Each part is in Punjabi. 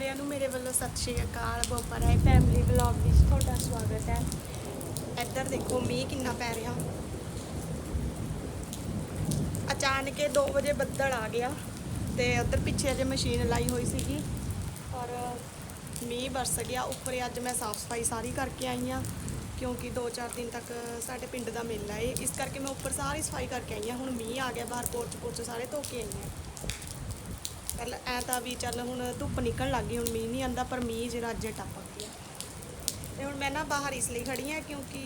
ਸਾਰਿਆਂ ਨੂੰ ਮੇਰੇ ਵੱਲੋਂ ਸਤਿ ਸ਼੍ਰੀ ਅਕਾਲ ਬੋਪਰ ਹੈ ਫੈਮਿਲੀ ਵਲੌਗ ਵਿੱਚ ਤੁਹਾਡਾ ਸਵਾਗਤ ਹੈ। ਇੱਧਰ ਦੇਖੋ ਮੀਂਹ ਕਿੰਨਾ ਪੈ ਰਿਹਾ। ਅਚਾਨਕ 2 ਵਜੇ ਬੱਦਲ ਆ ਗਿਆ ਤੇ ਉੱਧਰ ਪਿੱਛੇ ਜੇ ਮਸ਼ੀਨ ਲਾਈ ਹੋਈ ਸੀਗੀ ਔਰ ਮੀਂਹ ਵਰਸ ਗਿਆ। ਉੱਪਰ ਅੱਜ ਮੈਂ ਸਾਫ਼ ਸਫ਼ਾਈ ਸਾਰੀ ਕਰਕੇ ਆਈ ਹਾਂ, ਕਿਉਂਕਿ 2-4 ਦਿਨ ਤੱਕ ਸਾਡੇ ਪਿੰਡ ਦਾ ਮੇਲਾ ਹੈ ਇਸ ਕਰਕੇ ਮੈਂ ਉੱਪਰ ਸਾਰੀ ਸਫ਼ਾਈ ਕਰਕੇ ਆਈ ਹਾਂ। ਹੁਣ ਮੀਂਹ ਆ ਗਿਆ, ਬਾਹਰ ਪੋਰਚ ਪੋਰਚ ਸਾਰੇ ਧੋ ਕੇ ਆਈ ਹਾਂ। ਕੱਲ ਐ ਤਾਂ ਵੀ ਚੱਲ ਹੁਣ ਧੁੱਪ ਨਿਕਲਣ ਲੱਗ ਗਈ, ਹੁਣ ਮੀਂਹ ਨਹੀਂ ਆਂਦਾ ਪਰ ਮੀਂਹ ਜਿਹੜਾ ਅੱਜ ਟੱਪ ਗਿਆ। ਤੇ ਹੁਣ ਮੈਂ ਨਾ ਬਾਹਰ ਇਸ ਲਈ ਖੜੀ ਆ ਕਿਉਂਕਿ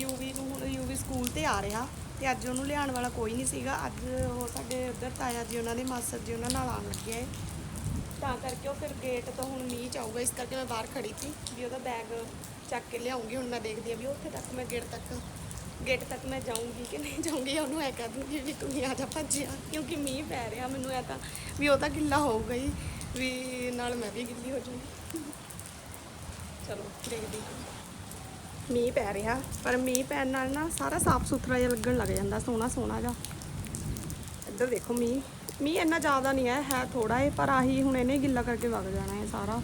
ਯੂਵੀ ਨੂੰ ਹੁਣ, ਯੂਵੀ ਸਕੂਲ ਤੇ ਆ ਰਿਹਾ ਤੇ ਅੱਜ ਉਹਨੂੰ ਲਿਆਉਣ ਵਾਲਾ ਕੋਈ ਨਹੀਂ ਸੀਗਾ। ਅੱਜ ਉਹ ਸਾਡੇ ਉੱਧਰ ਤਾਇਆ ਜੀ, ਉਹਨਾਂ ਦੇ ਮਾਸਰ ਜੀ ਉਹਨਾਂ ਨਾਲ ਆਉਣ ਲੱਗੇ ਏ ਤਾਂ ਕਰਕੇ ਉਹ ਫਿਰ ਗੇਟ ਤੋਂ ਹੁਣ ਮੀਂਹ ਚ ਆਊਗਾ, ਇਸ ਕਰਕੇ ਮੈਂ ਬਾਹਰ ਖੜੀ ਸੀ ਵੀ ਉਹਦਾ ਬੈਗ ਚੱਕ ਕੇ ਲਿਆਉਂਗੀ, ਹੁਣ ਮੈਂ ਦੇਖਦੀ ਆ ਵੀ ਉੱਥੇ ਤੱਕ ਮੈਂ ਗੇਟ ਤੱਕ ਗੇਟ ਤੱਕ ਮੈਂ ਜਾਊਂਗੀ ਕਿ ਨਹੀਂ ਜਾਊਂਗੀ, ਉਹਨੂੰ ਐ ਕਹਿ ਦੂੰਗੀ ਵੀ ਤੂੰ ਹੀ ਆ ਜਾ ਭੱਜਿਆ ਕਿਉਂਕਿ ਮੀਂਹ ਪੈ ਰਿਹਾ ਮੈਨੂੰ ਐ ਤਾਂ, ਵੀ ਉਹ ਤਾਂ ਗਿੱਲਾ ਹੋਊਗਾ ਹੀ ਵੀ ਨਾਲ ਮੈਂ ਵੀ ਗਿੱਲੀ ਹੋ ਜਾਊਂਗੀ। ਚਲੋ, ਦੇਖਦੀ ਮੀਂਹ ਪੈ ਰਿਹਾ, ਪਰ ਮੀਂਹ ਪੈਣ ਨਾਲ ਨਾ ਸਾਰਾ ਸਾਫ਼ ਸੁਥਰਾ ਜਿਹਾ ਲੱਗਣ ਲੱਗ ਜਾਂਦਾ, ਸੋਹਣਾ ਸੋਹਣਾ ਜਿਹਾ। ਇੱਧਰ ਦੇਖੋ ਮੀਂਹ ਮੀਂਹ ਇੰਨਾ ਜ਼ਿਆਦਾ ਨਹੀਂ ਹੈ ਹੈ ਥੋੜਾ ਹੈ ਪਰ ਆਹੀ ਹੁਣ ਇਹਨੇ ਗਿੱਲਾ ਕਰਕੇ ਵਗ ਜਾਣਾ ਹੈ ਸਾਰਾ।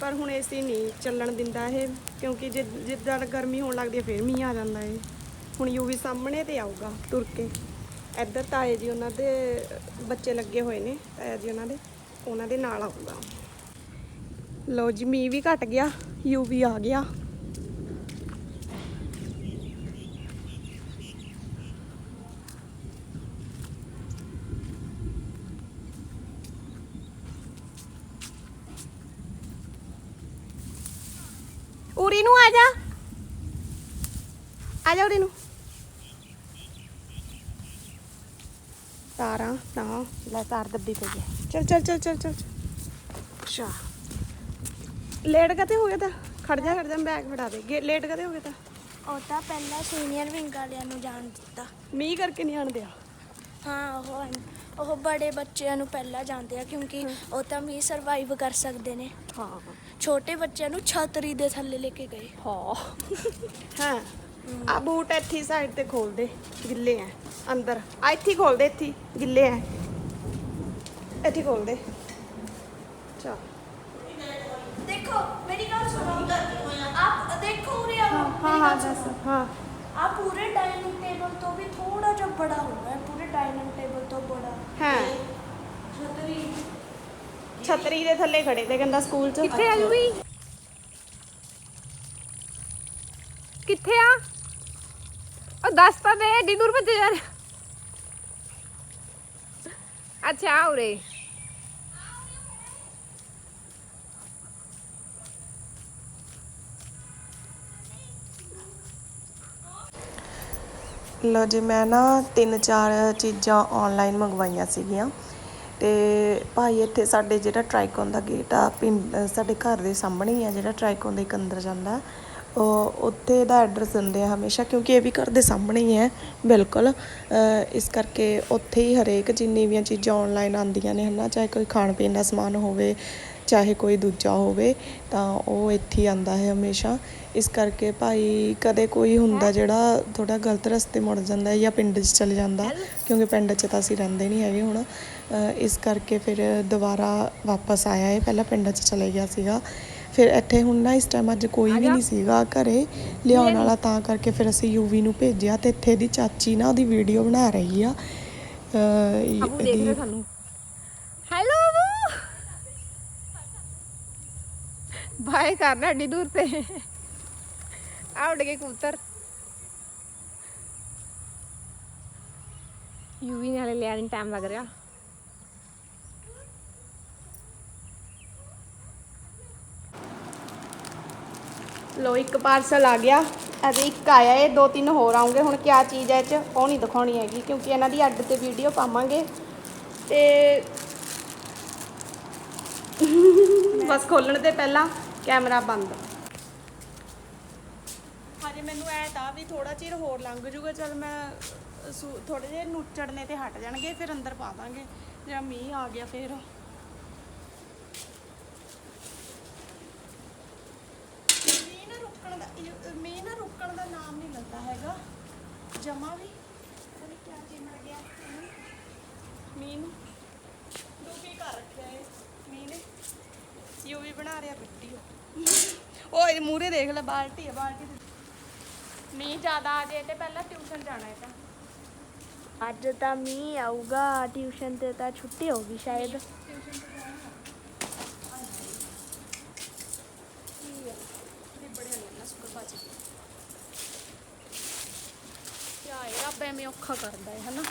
ਪਰ ਹੁਣ ਏਸੀ ਨਹੀਂ ਚੱਲਣ ਦਿੰਦਾ ਇਹ। ਕਿਉਂਕਿ ਜਿ ਜਿੱਦਾਂ ਗਰਮੀ ਹੋਣ ਲੱਗਦੀ ਹੈ, ਫਿਰ ਮੀਂਹ ਆ ਜਾਂਦਾ ਏ। ਹੁਣ ਯੂਵੀ ਸਾਹਮਣੇ ਤੇ ਆਊਗਾ, ਤੁਰ ਕੇ। ਇੱਧਰ ਤਾਏ ਜੀ ਉਹਨਾਂ ਦੇ ਬੱਚੇ ਲੱਗੇ ਹੋਏ ਨੇ, ਤਾਇਆ ਜੀ ਉਹਨਾਂ ਦੇ ਉਹਨਾਂ ਦੇ ਨਾਲ ਆਊਗਾ। ਲਓ ਜੀ, ਮੀਂਹ ਵੀ ਘਟ ਗਿਆ ਯੂਵੀ ਆ ਗਿਆ ਉਰੀ ਨੂੰ ਆ ਜਾ ਆ ਜਾ ਉਰੀ ਨੂੰ ਤਾਰਾਂ ਨਾ ਲੈ ਤਾਰ ਦੱਬੀ ਪਈ ਹੈ। ਚਲ ਚਲ ਚਲ ਚਲ ਚਲ। ਅੱਛਾ। ਲੇਟ ਕਤੇ ਹੋ ਗਿਆ ਤਾਂ? ਖੜ ਜਾ ਖੜ ਜਾ ਬੈਗ ਫੜਾ ਦੇ। ਲੇਟ ਕਤੇ ਹੋ ਗਿਆ ਤਾਂ? ਉਹ ਤਾਂ ਪਹਿਲਾਂ ਸੀਨੀਅਰ ਵਿੰਗ ਵਾਲਿਆਂ ਨੂੰ ਜਾਣ ਦਿੱਤਾ। ਮੀਂਹ ਕਰਕੇ ਨਹੀਂ ਆਣ ਦਿਆ ਹਾਂ ਉਹ ਉਹ ਬੜੇ ਬੱਚਿਆਂ ਨੂੰ ਪਹਿਲਾਂ ਜਾਂਦੇ ਆ ਕਿਉਂਕਿ ਉਹ ਤਾਂ ਵੀ ਸਰਵਾਈਵ ਕਰ ਸਕਦੇ ਨੇ। ਹਾਂ। ਛੋਟੇ ਬੱਚਿਆਂ ਨੂੰ ਛਤਰੀ ਦੇ ਥੱਲੇ ਲੈ ਕੇ ਗਏ। ਹਾਂ। ਹਾਂ। ਆ ਬੂਟ ਇੱਥੇ ਸਾਈਡ ਤੇ ਖੋਲ ਦੇ ਗਿੱਲੇ ਆ ਅੰਦਰ। ਆ ਇੱਥੇ ਖੋਲ ਦੇ ਇੱਥੇ ਗਿੱਲੇ ਆ ਇੱਥੇ ਖੋਲ ਦੇ। ਚਾ ਦੇਖੋ ਮੇਰੀ ਗੱਲ ਸੁਣੋ। ਆਪ ਦੇਖੋ ਉਰੇ ਆ ਹਾਂ ਹਾਂ ਦੱਸ ਹਾਂ। ਆ ਪੂਰੇ ਡਾਈਨਿੰਗ ਟੇਬਲ ਤੋਂ ਵੀ ਥੋੜਾ ਜਿਹਾ ਬੜਾ ਹੋਣਾ ਹੈ ਪੂਰੇ ਡਾਈਨਿੰਗ ਟੇਬਲ ਤੋਂ ਬੜਾ। ਹਾਂ। ਛਤਰੀ? ਛਤਰੀ ਦੇ ਥੱਲੇ ਖੜੇ ਤੇ ਕਹਿੰਦਾ ਸਕੂਲ ਚ ਕਿੱਥੇ ਆ ਯੂਵੀ ਕਿੱਥੇ ਆ? ਦੱਸ ਤਾਂ ਦੇ, ਏਡੀ ਦੂਰ ਭੱਜੇ ਯਾਰ ਅੱਛਾ ਆ ਉਰੇ। ਲੋ ਜੀ, ਮੈਂ ਨਾ ਤਿੰਨ ਚਾਰ ਚੀਜ਼ਾਂ ਆਨਲਾਈਨ ਮੰਗਵਾਈਆਂ ਸੀਗੀਆਂ। ਤੇ ਭਾਈ, ਇੱਥੇ ਸਾਡੇ ਜਿਹੜਾ ਟ੍ਰਾਈਕੋਨ ਦਾ ਗੇਟ ਆ, ਪਿੰਡ, ਸਾਡੇ ਘਰ ਦੇ ਸਾਹਮਣੇ ਹੀ ਆ, ਜਿਹੜਾ ਟ੍ਰਾਈਕੋਨ ਦੇ ਇੱਕ ਅੰਦਰ ਜਾਂਦਾ। ਉੱਥੇ ਦਾ ਐਡਰੈਸ ਦਿੰਦੇ ਆ ਹਮੇਸ਼ਾ, ਕਿਉਂਕਿ ਇਹ ਵੀ ਘਰ ਦੇ ਸਾਹਮਣੇ ਹੀ ਹੈ, ਬਿਲਕੁਲ। ਇਸ ਕਰਕੇ ਉੱਥੇ ਹੀ ਹਰੇਕ ਜਿੰਨੀ ਵੀ ਚੀਜ਼ਾਂ ਆਨਲਾਈਨ ਆਉਂਦੀਆਂ ਨੇ, ਹਨਾ, ਚਾਹੇ ਕੋਈ ਖਾਣ ਪੀਣ ਦਾ ਸਮਾਨ ਹੋਵੇ, ਚਾਹੇ ਕੋਈ ਦੂਜਾ ਹੋਵੇ, ਤਾਂ ਉਹ ਇੱਥੇ ਹੀ ਆਂਦਾ ਹੈ ਹਮੇਸ਼ਾ। ਇਸ ਕਰਕੇ ਭਾਈ ਕਦੇ ਕੋਈ ਹੁੰਦਾ ਜਿਹੜਾ ਥੋੜਾ ਗਲਤ ਰਸਤੇ ਮੁੜ ਜਾਂਦਾ ਹੈ ਜਾਂ ਪਿੰਡ 'ਚ ਚਲੇ ਜਾਂਦਾ, ਕਿਉਂਕਿ ਪਿੰਡ 'ਚ ਤਾਂ ਅਸੀਂ ਰਹਿੰਦੇ ਨਹੀਂ ਹੈਗੇ ਹੁਣ। ਇਸ ਕਰਕੇ ਫਿਰ ਦੁਬਾਰਾ ਵਾਪਸ ਆਇਆ ਹੈ ਪਹਿਲਾਂ ਪਿੰਡ 'ਚ ਚਲੇ ਗਿਆ ਸੀਗਾ। ਫਿਰ ਇੱਥੇ ਹੁਣ ਨਾ ਇਸ ਟਾਈਮ ਅੱਜ ਕੋਈ ਵੀ ਨਹੀਂ ਸੀਗਾ ਘਰੇ ਲਿਆਉਣ ਵਾਲਾ ਤਾਂ ਕਰਕੇ ਫਿਰ ਅਸੀਂ ਯੂਵੀ ਨੂੰ ਭੇਜਿਆ ਤੇ ਇੱਥੇ ਦੀ ਚਾਚੀ ਨਾ ਉਹਦੀ ਵੀਡੀਓ ਬਣਾ ਰਹੀ ਆ। ਹੈਲੋ ਬਾਏ ਕਰਨਾ ਏਡੀ ਦੂਰ ਤੇ। ਆ ਉੱਡ ਗਏ ਕਬੂਤਰ। ਯੂਵੀ ਨੇ ਹਲੇ ਲਿਆ ਨਹੀਂ ਟਾਈਮ ਲੱਗ ਰਿਹਾ। ਲੋ ਇੱਕ ਪਾਰਸਲ ਆ ਗਿਆ। ਅਜੇ ਇੱਕ ਆਇਆ ਏ ਦੋ ਤਿੰਨ ਹੋਰ ਆਉਂਗੇ ਹੁਣ ਕਿਆ ਚੀਜ਼ ਹੈ ਇਹ ਚ ਉਹ ਨਹੀਂ ਦਿਖਾਉਣੀ ਹੈਗੀ ਕਿਉਂਕਿ ਇਹਨਾਂ ਦੀ ਅੱਡ ਤੇ ਵੀਡੀਓ ਪਾਵਾਂਗੇ। ਤੇ ਬਸ ਖੋਲਣ ਤੇ ਪਹਿਲਾਂ ਕੈਮਰਾ ਬੰਦ। ਹਜੇ ਮੈਨੂੰ ਐ ਤਾਂ ਵੀ ਥੋੜਾ ਚਿਰ ਹੋਰ ਲੰਘ ਜੂਗਾ ਚਲ ਮੈਂ ਥੋੜੇ ਜਿਹੇ ਨੁੱਚੜਨੇ ਤੇ ਹਟ ਜਾਣਗੇ ਫਿਰ ਅੰਦਰ ਪਾ ਦਾਂਗੇ। ਜਾਂ ਮੀਂਹ ਆ ਗਿਆ ਫਿਰ ਮੀਂਹ ਨਾ ਰੁਕਣ ਦਾ ਮੀਂਹ ਨਾ ਰੁਕਣ ਦਾ ਨਾਮ ਨਹੀਂ ਲੈਂਦਾ ਹੈਗਾ। ਜਮਾ ਵੀ। ਉਹਨੇ ਕਿਆ ਚਿੰਨ ਗਿਆ। ਇਹਨੂੰ? ਮੀਂਹ ਨੂੰ ਦੁਖੀ ਕਰ ਰੱਖਿਆ ਹੈ ਮੀਂਹ ਨੇ ਯੂਵੀ ਬਣਾ ਰਿਹਾ ਉਹ ਇਹ ਮੂਰੇ ਦੇਖ ਲੈ ਬਾਲਟੀ ਹੈ ਬਾਲਟੀ ਤੇ- ਮੀਂਹ ਜ਼ਿਆਦਾ ਆ ਜੇ ਤੇ ਪਹਿਲਾਂ ਟਿਊਸ਼ਨ ਜਾਣਾ ਹੈ ਤਾਂ। ਅੱਜ ਤਾਂ ਮੀਂਹ ਆਊਗਾ ਟਿਊਸ਼ਨ ਤੇ ਤਾਂ ਛੁੱਟੀ ਹੋਊਗੀ ਸ਼ਾਇਦ। ਕਿਆ ਹੈ ਰੱਬ ਐਵੇਂ ਔਖਾ ਕਰਦਾ ਹੈ, ਹਨਾ?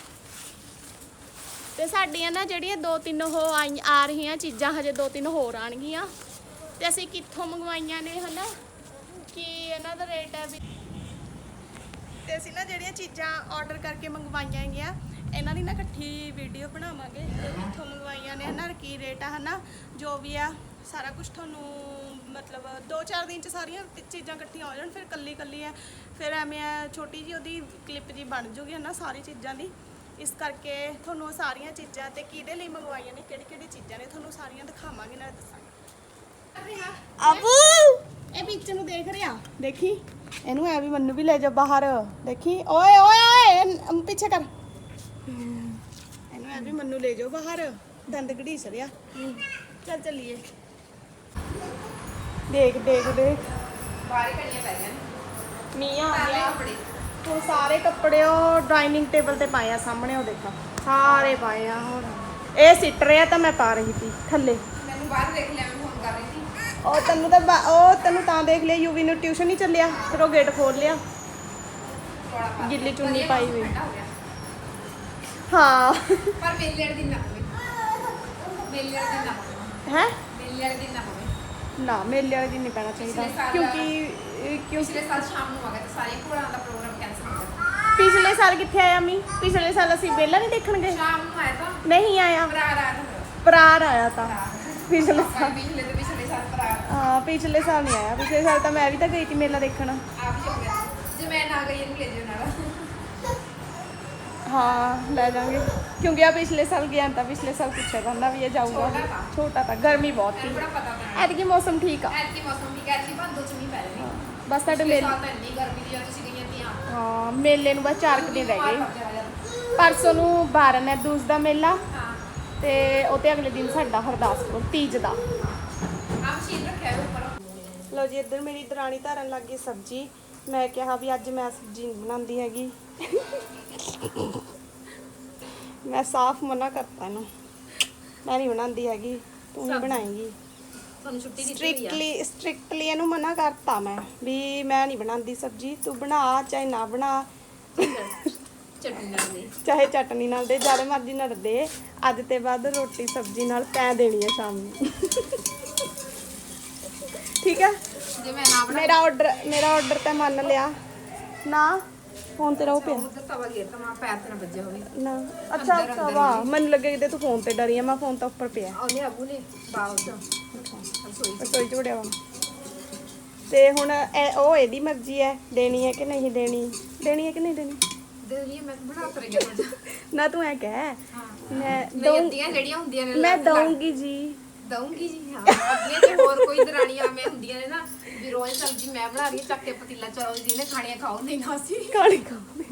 ਤੇ ਸਾਡੀਆਂ ਨਾ ਜਿਹੜੀਆਂ ਦੋ ਤਿੰਨ ਉਹ ਆ ਰਹੀਆਂ ਚੀਜ਼ਾਂ ਹਜੇ ਦੋ ਤਿੰਨ ਹੋਰ ਆਣਗੀਆਂ ਤੇ ਅਸੀਂ ਕਿੱਥੋਂ ਮੰਗਵਾਈਆਂ ਨੇ, ਹਨਾ? ਕੀ ਇਹਨਾਂ ਦਾ ਰੇਟ ਹੈ ਵੀ? ਤੇ ਅਸੀਂ ਨਾ ਜਿਹੜੀਆਂ ਚੀਜ਼ਾਂ ਆਰਡਰ ਕਰਕੇ ਮੰਗਵਾਈਆਂ ਹੈਗੀਆਂ, ਇਹਨਾਂ ਦੀ ਨਾ ਇਕੱਠੀ ਵੀਡੀਓ ਬਣਾਵਾਂਗੇ ਤੇ ਕਿੱਥੋਂ ਮੰਗਵਾਈਆਂ ਨੇ, ਹਨਾ? ਕੀ ਰੇਟ ਆ, ਹਨਾ? ਜੋ ਵੀ ਆ। ਸਾਰਾ ਕੁਝ ਤੁਹਾਨੂੰ ਮਤਲਬ 2-4 ਦਿਨ ਚ ਸਾਰੀਆਂ ਚੀਜ਼ਾਂ ਇਕੱਠੀਆਂ ਹੋ ਜਾਣ ਫਿਰ ਕੱਲੀ ਕੱਲੀ ਆ ਫਿਰ ਐਵੇਂ ਆ ਛੋਟੀ ਜੀ ਉਹਦੀ ਕਲਿੱਪ ਜੀ ਬਣ ਜੂਗੀ ਹਨਾ ਸਾਰੀ ਚੀਜ਼ਾਂ ਦੀ। ਇਸ ਕਰਕੇ ਤੁਹਾਨੂੰ ਸਾਰੀਆਂ ਚੀਜ਼ਾਂ ਤੇ ਕਿਹਦੇ ਲਈ ਮੰਗਵਾਈਆਂ ਨੇ ਕਿਹੜੀ ਕਿਹੜੀ ਚੀਜ਼ਾਂ ਨੇ ਤੁਹਾਨੂੰ ਸਾਰੀਆਂ ਦਿਖਾਵਾਂਗੇ ਨਾਲ ਦੱਸਾਂਗੇ। ਅਬੂ! ਇਹ ਵਿੱਚ ਨੂੰ ਦੇਖ ਰਿਹਾ? ਦੇਖੀ? ਇਹਨੂੰ ਐ ਵੀ ਮੈਨੂੰ ਵੀ ਲੈ ਜਾ ਬਾਹਰ। ਦੇਖੀ? ਓਏ ਓਏ ਓਏ! ਪਿੱਛੇ ਕਰ। ਇਹਨੂੰ ਐ ਵੀ ਮੈਨੂੰ ਲੈ ਜਾਓ ਬਾਹਰ। ਦੰਦ ਘੜੀਸ ਰਿਆ ਚੱਲ ਚੱਲੀਏ। ਦੇਖ ਦੇਖ ਦੇਖ। ਬਾਰੇ ਕਣੀਆਂ ਪੈ ਗਈਆਂ ਮੀਂਹ ਆ ਗਿਆ। ਕੱਪੜੇ। ਹੁਣ ਸਾਰੇ ਕੱਪੜੇ ਉਹ ਡਾਈਨਿੰਗ ਟੇਬਲ ਤੇ ਪਾਏ ਆ ਸਾਹਮਣੇ ਉਹ ਦੇਖਾ। ਸਾਰੇ ਪਾਏ ਆ ਹੁਣ। ਇਹ ਸਿੱਟ ਰਿਹਾ ਤਾਂ ਮੈਂ ਪਾ ਰਹੀ ਸੀ ਥੱਲੇ। ਮੈਨੂੰ ਬਾਹਰ ਦੇਖ ਲਿਆ ਮੈਂ ਫੋਨ ਕਰ ਰਹੀ ਸੀ। ਉਹ ਤੈਨੂੰ ਤਾਂ ਬਾ- ਉਹ ਤੈਨੂੰ ਤਾਂ ਦੇਖ ਲਿਆ ਯੂਵੀ ਨੂੰ ਟਿਊਸ਼ਨ ਨਹੀਂ ਚੱਲਿਆ ਫਿਰ ਉਹ ਗੇਟ ਖੋਲ ਲਿਆ। ਥੋੜਾ ਪਾ ਗਿੱਲੀ ਚੁੰਨੀ ਵਧੀਆ ਪਾਈ ਹੋਈ। ਠੰਡਾ ਹੋ ਗਿਆ। ਹਾਂ। ਪਰ ਮੇਲੇ ਵਾਲੇ ਦਿਨ ਨਾ ਹੋਵੇ। ਮੇਲੇ ਵਾਲੇ ਦਿਨ ਨਾ ਹੋਵੇ। ਹੈ? ਮੇਲੇ ਵਾਲੇ ਦਿਨ ਨਾ ਹੋਵੇ। ਨਾ ਮੇਲੇ ਵਾਲੇ ਦਿਨ ਨਹੀਂ ਪੈਣਾ ਚਾਹੀਦਾ। ਪਿਛਲੇ ਸਾਲ- ਕਿਉਂਕਿ ਕਿਉਂਕਿ ਪਿਛਲੇ ਸਾਲ ਸ਼ਾਮ ਨੂੰ ਆ ਗਿਆ ਤੇ ਸਾਰੇ ਘੋੜਾਂ ਦਾ ਪ੍ਰੋਗਰਾਮ ਕੈਂਸਲ ਹੋ ਗਿਆ। ਪਿਛਲੇ ਸਾਲ ਕਿੱਥੇ ਆਇਆ ਮੀ ਪਿਛਲੇ ਸਾਲ ਅਸੀਂ ਮੇਲਾ ਨਹੀਂ ਦੇਖਣ ਗਏ। ਸ਼ਾਮ ਨੂੰ ਆਇਆ ਤਾਂ। ਨਹੀਂ ਆਇਆ। ਪਰਾਰ ਆਇਆ ਤਾਂ। ਪਿਛਲੇ ਸਾਲ। ਪਿਛਲੇ ਤੇ ਪਿਛਲੇ ਸਾਲ ਭਰਾ ਹਾਂ ਪਿਛਲੇ ਸਾਲ ਨਹੀਂ ਆਇਆ। ਪਿਛਲੇ ਸਾਲ ਤਾਂ ਮੈਂ ਵੀ ਤਾਂ ਗਈ ਸੀ ਮੇਲਾ ਦੇਖਣ। ਆਪ ਹੀ ਹੋ ਗਿਆ। ਜੇ ਮੈਂ ਨਾ ਗਈ ਇਹਨੂੰ ਲੈ ਜਿਓ ਨਾਲ। ਹਾਂ ਲੈ ਜਾਾਂਗੇ ਕਿਉਂਕਿ ਆ ਪਿਛਲੇ ਸਾਲ ਗਿਆ ਤਾਂ ਪਿਛਲੇ ਸਾਲ ਪੁੱਛਿਆ ਕਹਿੰਦਾ ਵੀ ਇਹ ਜਾਊਗਾ। ਛੋਟਾ ਤਾਂ। ਛੋਟਾ ਤਾਂ ਗਰਮੀ ਬਹੁਤ ਸੀ। ਐਨ ਬੜਾ ਪਤਾ ਤਾਂ ਐਤਕੀ ਮੌਸਮ ਠੀਕ ਆ। ਐਤਕੀ ਮੌਸਮ ਠੀਕ ਹੈ ਐਤਕੀ ਬੰਦੋ ਚ ਪੈ ਰਹੀ ਬਸ ਸਾਡੇ ਪਿਛਲੇ ਮੇਲੇ ਸਾਲ ਤਾਂ ਇੰਨੀ ਗਰਮੀ ਦੀ ਆ ਤੁਸੀਂ ਗਈਆਂ ਤੀਆਂ। ਹਾਂ ਮੇਲੇ ਨੂੰ ਬਸ 4 ਦਿਨ ਰਹਿ ਗਏ। ਪਰਸੋਂ ਨੂੰ 12 ਨੇ ਦੂਸ ਦਾ ਮੇਲਾ। ਹਾਂ। ਤੇ ਉਹ ਤੇ ਅਗਲੇ ਦਿਨ ਸਾਡਾ ਹਰਦਾਸਪੁਰ ਤੀਜ ਦਾ। ਆਮ ਸ਼ੀਨ ਰੱਖਿਆ ਹੈ ਉੱਪਰ। ਲੋ ਜੀ ਇੱਧਰ ਮੇਰੀ ਦਰਾਣੀ ਧਰਨ ਲੱਗ ਗਈ ਸਬਜ਼ੀ। ਮੈਂ ਕਿਹਾ ਵੀ ਅੱਜ ਮੈਂ ਸਬਜ਼ੀ ਨਹੀਂ ਬਣਾਉਂਦੀ ਹੈਗੀ। ਮੈਂ ਸਾਫ਼ ਮਨਾ ਕਰਤਾ ਇਹਨੂੰ। ਮੈਂ ਨਹੀਂ ਬਣਾਉਂਦੀ ਹੈਗੀ ਤੂੰ ਹੀ ਬਣਾਏਂਗੀ। ਤੁਹਾਨੂੰ ਛੁੱਟੀ ਦਿੱਤੀ ਹੋਈ ਸਟ੍ਰਿਕਟਲੀ ਸਟ੍ਰਿਕਟਲੀ ਇਹਨੂੰ ਮਨਾ ਕਰਤਾ ਮੈਂ ਵੀ ਮੈਂ ਨਹੀਂ ਬਣਾਉਂਦੀ ਸਬਜ਼ੀ ਤੂੰ ਬਣਾ ਚਾਹੇ ਨਾ ਬਣਾ। ਚਟਨੀ ਨਾਲ ਦੇ। ਚਾਹੇ ਚਟਨੀ ਨਾਲ ਦੇ ਜਦ ਮਰਜ਼ੀ ਨਾਲ ਦੇ। ਅੱਜ ਤੇ ਬਾਅਦ ਰੋਟੀ ਸਬਜ਼ੀ ਨਾਲ ਪੈ ਦੇਣੀ ਹੈ ਸ਼ਾਮ ਨੂੰ। ਠੀਕ ਹੈ ਜੇ ਮੈਂ ਨਾ ਬਣਾ ਮੇਰਾ ਆਰਡਰ ਮੇਰਾ ਆਰਡਰ ਤੇ ਮੰਨ ਲਿਆ। ਨਾ। ਫੋਨ ਤੇ ਰਹੋ ਪਿਆ ਉਧਰ ਤਵਾ ਗਿਆ ਤਾਂ ਮੈਂ ਪੈਰ ਤੇ ਨਾ ਵੱਜਿਆ ਹੋਵੇ। ਨਾ ਅੱਛਾ ਅੱਛਾ ਵਾਹ ਮੈਨੂੰ ਲੱਗੇ ਕਿਤੇ ਤੂੰ ਫੋਨ ਤੇ ਡਰੀ ਆ ਮੈਂ ਫੋਨ ਤਾਂ ਉੱਪਰ ਪਿਆ। ਉਹਨੇ ਅਬੂ ਨੇ ਬਾਹਰ ਤੋਂ ਰਸੋਈ ਚ। ਵੜਿਆ ਵਾ। ਤੇ ਹੁਣ ਇਹ ਉਹ ਇਹਦੀ ਮਰਜ਼ੀ ਹੈ ਦੇਣੀ ਹੈ ਕਿ ਨਹੀਂ ਦੇਣੀ? ਦੇਣੀ ਹੈ ਕਿ ਨਹੀਂ ਦੇਣੀ? ਦੇ ਲਈ ਮੈਂ ਬਣਾ ਤਰ ਗਿਆ ਮਜ਼ਾ ਨਾ ਤੂੰ ਐ ਕਹਿ ਮੈਂ ਨਹੀਂ ਦਊਂ ਅੱਧੀਆਂ ਜਿਹੜੀਆਂ ਹੁੰਦੀਆਂ ਨੇ ਮੈਂ ਦਊਂਗੀ ਜੀ। ਦਊਂਗੀ ਜੀ ਹਾਂ। ਅੱਗੇ ਤੇ ਹੋਰ ਕੋਈ ਦਰਾਣੀਆਂ ਮੈਂ ਹੁੰਦੀਆਂ ਨੇ ਨਾ ਵੀ ਰੋਜ਼ ਸਬਜ਼ੀ ਮੈਂ ਬਣਾ ਰਹੀ ਹਾਂ ਚੱਕ ਕੇ ਪਤੀਲਾ ਚਲੋ ਜਿਹਨੇ ਖਾਣੀਆਂ ਖਾਓ ਨਹੀਂ ਨਾ ਅਸੀਂ। ਕਾਲੀ ਖਾਣੀ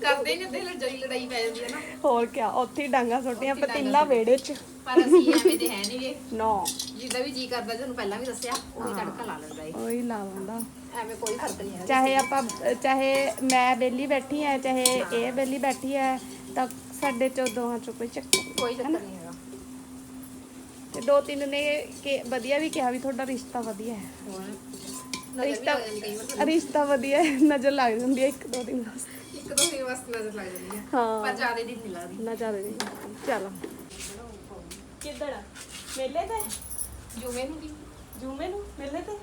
ਕਰਦੇ ਹੀ ਨਹੀਂ ਤੇ ਲੜਾਈ ਲੜਾਈ ਪੈ ਜਾਂਦੀ ਹੈ ਨਾ। ਹੋਰ ਕਿਆ ਉੱਥੇ ਹੀ ਡਾਂਗਾ ਸੁੱਟੀਆਂ ਉੱਥੇ ਹੀ ਡਾਂਗਾਂ ਪਤੀਲਾ ਵਿਹੜੇ ਚ। ਪਰ ਅਸੀਂ ਐਵੇਂ ਦੇ ਹੈ ਨਹੀਂਗੇ ਨਾ। ਜਿੱਦਾਂ ਵੀ ਜੀ ਕਰਦਾ ਤੁਹਾਨੂੰ ਪਹਿਲਾਂ ਵੀ ਦੱਸਿਆ ਉਹੀ ਤੜਕਾ ਲਾ ਲੈਂਦਾ ਏ। ਉਹੀ ਲਾ ਲੈਂਦਾ। ਐਵੇਂ ਕੋਈ ਫ਼ਰਕ ਨਹੀਂ ਹੈ ਚਾਹੇ ਆਪਾਂ ਚਾਹੇ ਮੈਂ ਵਿਹਲੀ ਬੈਠੀ ਐ ਚਾਹੇ ਇਹ ਵਿਹਲੀ ਬੈਠੀ ਐ ਤਾਂ ਸਾਡੇ ਚੋਂ ਦੋਹਾਂ ਚੋਂ ਕੋਈ ਚੱਕਰ ਨਹੀਂ। ਕੋਈ ਚੱਕਰ ਨਹੀਂ ਹੈਗਾ। ਤੇ ਦੋ ਤਿੰਨ ਨੇ ਕਿ ਵਧੀਆ ਵੀ ਕਿਹਾ ਵੀ ਤੁਹਾਡਾ ਰਿਸ਼ਤਾ ਵਧੀਆ ਹੈ। ਰਿਸ਼ਤਾ ਰਿਸ਼ਤਾ ਵਧੀਆ ਹੈ ਨਜ਼ਰ ਲੱਗ ਜਾਂਦੀ ਹੈ ਇੱਕ ਦੋ ਦਿਨ ਵਾਸਤੇ। ਇੱਕ ਦੋ ਦਿਨ ਵਾਸਤੇ ਨਜ਼ਰ ਲੱਗ ਜਾਂਦੀ ਹੈ। ਹਾਂ। ਪਰ ਜ਼ਿਆਦਾ ਦਿਨ ਨਹੀਂ ਲੱਗਦੀ। ਨਾ ਜ਼ਿਆਦਾ ਦਿਨ ਚਲੋ। ਕਿੱਦਣ ਮੇਲੇ ਤੇ? ਜੁਮੇ ਨੂੰ ਕੀ? ਜੂਮੇ ਨੂੰ? ਮੇਲੇ ਤੇ?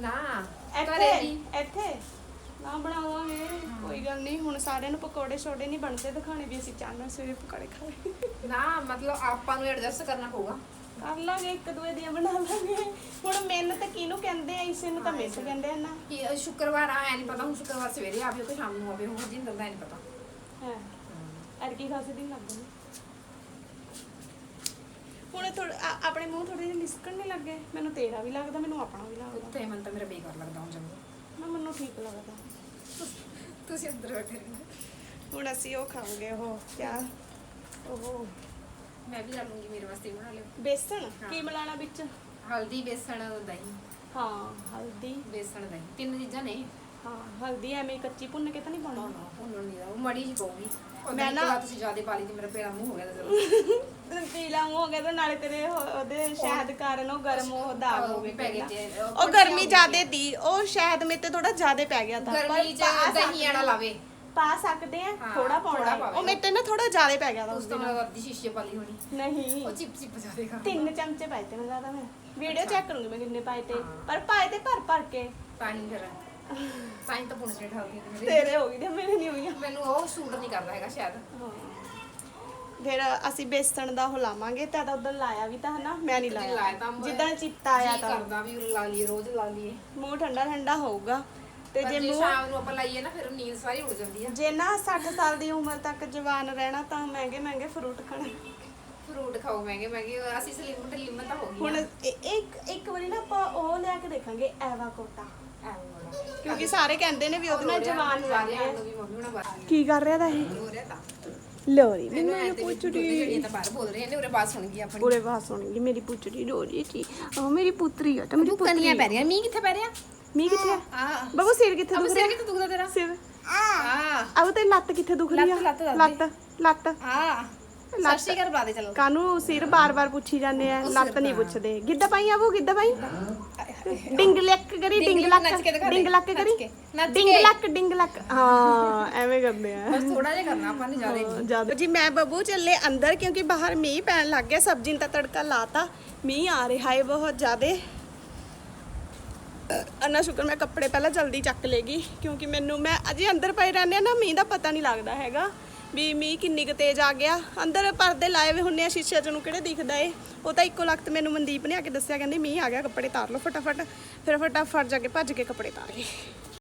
ਨਾ ਇੱਥੇ ਵੀ। ਇੱਥੇ? ਨਾ ਬਣਾਵਾਂਗੇ ਕੋਈ ਗੱਲ ਨਹੀਂ ਹੁਣ ਸਾਰਿਆਂ ਨੂੰ ਪਕੌੜੇ ਛੋੜੇ ਨਹੀਂ ਬਣਦੇ ਦਿਖਾਣੇ ਵੀ ਅਸੀਂ ਚਾਹਨਾ ਸਵੇਰੇ ਪਕੌੜੇ ਖਾਣੇ ਨਾ ਮਤਲਬ ਆਪਾਂ ਨੂੰ ਐਡਜਸਟ ਕਰਨਾ ਪਊਗਾ। ਕਰ ਲਾਂਗੇ ਇੱਕ ਦੂਏ ਦੀਆਂ ਬਣਾ ਲਾਂਗੇ। ਹੁਣ ਮਿਹਨਤ ਕਿਹਨੂੰ ਕਹਿੰਦੇ ਆ ਇਸੇ ਨੂੰ ਤਾਂ ਮਿਸ ਕਹਿੰਦੇ ਆ ਨਾ। ਕਿ ਇਹ ਸ਼ੁੱਕਰਵਾਰ ਆ ਐ ਨਹੀਂ ਪਤਾ ਹੁਣ ਸ਼ੁੱਕਰਵਾਰ ਸਵੇਰੇ ਆਵੇ ਕਿ ਸ਼ਾਮ ਨੂੰ ਆਵੇ ਹੁਣ ਦਿਨ ਦਾ ਨਹੀਂ ਪਤਾ। ਹਾਂ। ਅਰਕੀ ਖਾਸੇ ਦਿਨ ਲੱਗਦੇ ਨੇ ਹੁਣ ਥੋੜਾ ਆਪਣੇ ਮੂੰਹ ਥੋੜੇ ਜਿਹੇ ਨਿਸਕਣ ਨਹੀਂ ਲੱਗੇ। ਮੈਨੂੰ ਤੇਰਾ ਵੀ ਲੱਗਦਾ ਮੈਨੂੰ ਆਪਣਾ ਵੀ ਲੱਗਦਾ। ਉੱਥੇ ਮਨ ਤਾਂ ਮੇਰਾ ਬੇਕਾਰ ਲੱਗਦਾ ਹੁਣ ਠੀਕ ਲੱਗਦਾ। ਤੁਸੀਂ ਅੰਦਰ ਬੈਠੇ ਰਹਿੰਦੇ ਹੁਣ ਅਸੀਂ ਉਹ ਖਾਵਾਂਗੇ ਉਹ ਕਿਆ? ਉਹ ਮੈਂ ਵੀ ਲੂੰਗੀ ਮੇਰੇ ਵਾਸਤੇ ਬਣਾ ਲਿਓ। ਬੇਸਣ? ਕੀ ਮਿਲਾਣਾ ਵਿੱਚ? ਹਲਦੀ ਬੇਸਣ ਦਹੀਂ। ਹਾਂ ਹਲਦੀ। ਬੇਸਣ ਦਹੀਂ। ਤਿੰਨ ਚੀਜ਼ਾਂ ਨੇ। ਹਾਂ ਹਲਦੀ ਐਵੇਂ ਕੱਚੀ ਭੁੰਨ ਕੇ ਤਾਂ ਨਹੀਂ ਪਾਉਣਾ? ਉਹਨਾਂ ਨਹੀਂ ਉਹ ਮੜੀ ਜੀ ਪਾਉਗੀ ਮੈਂ ਨਾ- ਨਾ ਤੁਸੀਂ ਜ਼ਿਆਦਾ ਪਾ ਲਈ ਤੇ ਮੇਰਾ ਪੇੜਾ ਮੂੰਹ ਹੋ ਗਿਆ ਤਾਂ ਚਲੋ ਪੀਲਾ ਮੂੰਹ ਹੋ ਗਿਆ ਤੇ ਨਾਲੇ ਤੇਰੇ ਉਹ- ਉਹਦੇ ਸ਼ਹਿਦ ਕਾਰਨ ਉਹ ਗਰਮ ਉਹ ਦਾਗ ਹੋ ਗਏ ਪੈ ਗਏ ਪਹਿਲਾਂ। ਤੇ ਉਹ ਗਰਮੀ ਜ਼ਿਆਦੇ ਦੀ ਉਹ ਸ਼ਹਿਦ ਮੇ ਤੇ ਥੋੜਾ ਜ਼ਿਆਦੇ ਪੈ ਗਿਆ ਤਾਂ ਪਰ ਗਰਮੀ ਚ ਪਾ ਦਹੀਂ ਸਕਦੇ ਆਣਾ ਆ। ਲਾਵੇ। ਪਾ ਸਕਦੇ ਆ ਹਾਂ, ਥੋੜਾ ਪਾਉਣਾ ਥੋੜ੍ਹਾ ਹੈ। ਪਾਵੇ। ਉਹ ਮੇਰੇ ਤੇ ਨਾ ਥੋੜਾ ਜ਼ਿਆਦੇ ਪੈ ਗਿਆ ਤਾਂ ਉਸ ਉਸ ਤੋਂ ਦਿਨ। ਬਾਅਦ ਅੱਧੀ ਸ਼ੀਸ਼ੇ ਪਾ ਲਈ ਹੋਣੀ। ਨਹੀਂ। ਉਹ ਚਿਪ ਚਿਪ ਜ਼ਿਆਦਾ ਖਾ ਤਿੰਨ ਚਮਚੇ ਪਾਏ ਤੇ ਮੈਂ ਜ਼ਿਆਦਾ ਮੈਂ। ਵੀਡੀਓ ਚੈੱਕ ਕਰੂੰਗੀ ਮੈਂ ਕਿੰਨੇ ਪਾਏ ਤੇ। ਪਰ ਪਾਏ ਤੇ ਭਰ ਭਰ ਕੇ। ਤਾਂ ਹੀ ਫਿਰ ਤਾਂ ਹੀ ਤਾਂ ਪੁੰਨ ਸਟੇਟ ਹੋ ਗਈ ਮੇਰੇ। ਤੇਰੇ ਹੋ ਗਈ ਤੇ ਮੇਰੇ ਨਹੀਂ ਹੋਈਆਂ। ਮੈਨੂੰ ਉਹ ਸੂਟ ਨਹੀਂ ਕਰਦਾ ਹੈਗਾ ਸ਼ਾਇਦ। ਫਿਰ ਅਸੀਂ ਬੇਸਣ ਦਾ ਉਹ ਲਾਵਾਂਗੇ ਤਾਂ ਉਦੋਂ ਲਾਇਆ ਵੀ ਤਾਂ ਹਨਾ ਮੈਂ ਨਹੀਂ ਲਾਇਆ। ਲਾਇਆ ਤਾਂ ਮੈਂ- ਜਿੱਦਾਂ ਚਿੱਤਾ ਆਇਆ ਜੀ ਤਾਂ। ਕਰਦਾ ਵੀ ਲਾ ਲਈਏ ਰੋਜ਼ ਲਾ ਲਈਏ। ਮੂੰਹ ਠੰਡਾ ਠੰਡਾ ਹੋਊਗਾ। ਤੇ ਪਰ ਜੇ ਜੇ ਮੂੰਹ ਸ਼ਾਮ ਨੂੰ ਆਪਾਂ ਲਾਈਏ ਨਾ ਫਿਰ ਨੀਂਦ ਸਾਰੀ ਉੜ ਜਾਂਦੀ ਆ। ਜੇ ਨਾ 60 ਸਾਲ ਦੀ ਉਮਰ ਤੱਕ ਜਵਾਨ ਰਹਿਣਾ ਤਾਂ ਮਹਿੰਗੇ ਮਹਿੰਗੇ ਫਰੂਟ ਖਾਣੇ। ਫਰੂਟ ਖਾਓ ਮਹਿੰਗੇ ਮਹਿੰਗੇ ਅਸੀਂ ਸਲਿਮ ਤੇ ਲਿਮਟ ਹੋ ਗਈ ਹੁਣ ਇੱਕ ਇੱਕ ਵਾਰੀ ਨਾ ਆਪਾਂ ਉਹ ਲਿਆ ਕੇ ਦੇਖਾਂਗੇ ਐਵਾ ਕੋਟਾ ਐਵੇਂ ਕਿਉਂਕਿ ਸਾਰੇ ਕਹਿੰਦੇ ਨੇ ਵੀ ਉਹਦੇ ਨਾਲ ਜਵਾਨ ਆ। ਬਾਤ ਕੀ ਕਰ ਰਿਹਾ ਦਾ ਇਹ? ਰਿਹਾ ਲੋਰੀ ਮੈਨੂੰ ਤੇ ਪੁੱਛੜੀ ਤਾਂ ਬਾਹਰ ਬੋਲ ਰਹੇ ਨੇ ਉਹਰੇ ਬਾਤ ਸੁਣ ਗਈ ਆਪਣੀ। ਪੂਰੇ ਬਾਤ ਸੁਣੀਗੀ ਮੇਰੀ ਪੁੱਤਰੀ ਰੋ ਰਹੀ ਸੀ ਉਹ ਮੇਰੀ ਪੁੱਤਰੀ ਆ ਤੇ ਮੇਰੀ ਪੁੱਤਰੀ ਪੈ ਰਹੀਆਂ ਮੀਂਹ ਕਿੱਥੇ ਪੈ ਰਿਹਾ? ਮੀ ਕਿੱਥੇ ਆ? ਆ ਬਾਬੂ ਸਿਰ ਕਿੱਥੇ ਦੁਖ ਸਿਰ ਰਿਹਾ? ਕਿੱਥੇ ਦੁਖਦਾ ਤੇਰਾ? ਸਿਰ। ਆ ਅਬ ਤੇ ਲੱਤ ਕਿੱਥੇ ਦੁਖ ਰਹੀ ਆ? ਲੱਤ, ਲੱਤ ਲੱਤ ਦੱਸ ਲੱਤ ਆ ਸੱਚੀ ਕਰ ਬੁਲਾ ਦੇ ਚਲੋ। ਕਾਨੂੰ ਸਿਰ ਬਾਰ-ਬਾਰ ਪੁੱਛੀ ਜਾਂਦੇ ਆ ਲੱਤ ਨਹੀਂ ਪੁੱਛਦੇ। ਗਿੱਧਾ ਪਾਈ ਆ ਉਹ ਗਿੱਧਾ ਪਾਈ? ਡਿੰਗ ਲੱਕ ਕਰੀ ਡਿੰਗ ਡਿੰਗ ਲੱਕ ਨੱਚ ਕੇ ਦਿਖਾ ਦੇ। ਡਿੰਗ ਲੱਕ ਨੱਚ ਕਰੀ ਕੇ, ਨੱਚ ਡਿੰਗ ਕੇ। ਲੱਕ ਡਿੰਗ ਲੱਕ। ਹਾਂ ਐਵੇਂ ਕਰਦੇ ਆ। ਬਸ ਥੋੜਾ ਜਿਹਾ ਕਰਨਾ ਆਪਾਂ ਨੇ ਜ਼ਿਆਦਾ। ਜ਼ਿਆਦਾ। ਜੀ ਮੈਂ ਬੱਬੂ ਚੱਲੇ ਅੰਦਰ ਕਿਉਂਕਿ ਬਾਹਰ ਮੀਂਹ ਪੈਣ ਲੱਗ ਗਿਆ ਸਬਜ਼ੀ ਨੂੰ ਤਾਂ ਤੜਕਾ ਲਾਤਾ। ਮੀਂਹ ਆ ਰਿਹਾ ਹੈ ਬਹੁਤ ਜ਼ਿਆਦੇ। ਅੰਨਾ ਸ਼ੁਕਰ ਮੈਂ ਕੱਪੜੇ ਪਹਿਲਾਂ ਜਲਦੀ ਚੱਕ ਲੇਗੀ ਕਿਉਂਕਿ ਮੈਨੂੰ ਮੈਂ ਅਜੇ ਅੰਦਰ ਪਏ ਰਹਿੰਦੇ ਆ ਨਾ ਮੀਂਹ ਦਾ ਪਤਾ ਨਹੀਂ ਲੱਗਦਾ ਹੈਗਾ। ਵੀ ਮੀਂਹ ਕਿੰਨੀ ਕੁ ਤੇਜ਼ ਆ ਗਿਆ। ਅੰਦਰ ਪਰਦੇ ਲਾਏ ਵੇ ਹੁੰਨੇ ਆ, ਸ਼ੀਸ਼ੇ ਚ ਨੂੰ ਕਿਹੜੇ ਦਿਖਦਾ ਏ? ਉਹ ਤਾਂ ਇੱਕੋ ਲਖਤ ਮੈਨੂੰ ਮਨਦੀਪ ਨੇ ਆ ਕੇ ਦੱਸਿਆ, ਕਹਿੰਦੇ ਮੀਂਹ ਆ ਗਿਆ, ਕੱਪੜੇ ਤਾਰ ਲਓ ਫਟਾਫਟ। ਫਿਰ ਫਟਾਫਟ ਜਾ ਕੇ ਭੱਜ ਕੇ ਕੱਪੜੇ ਤਾਰ ਗਏ।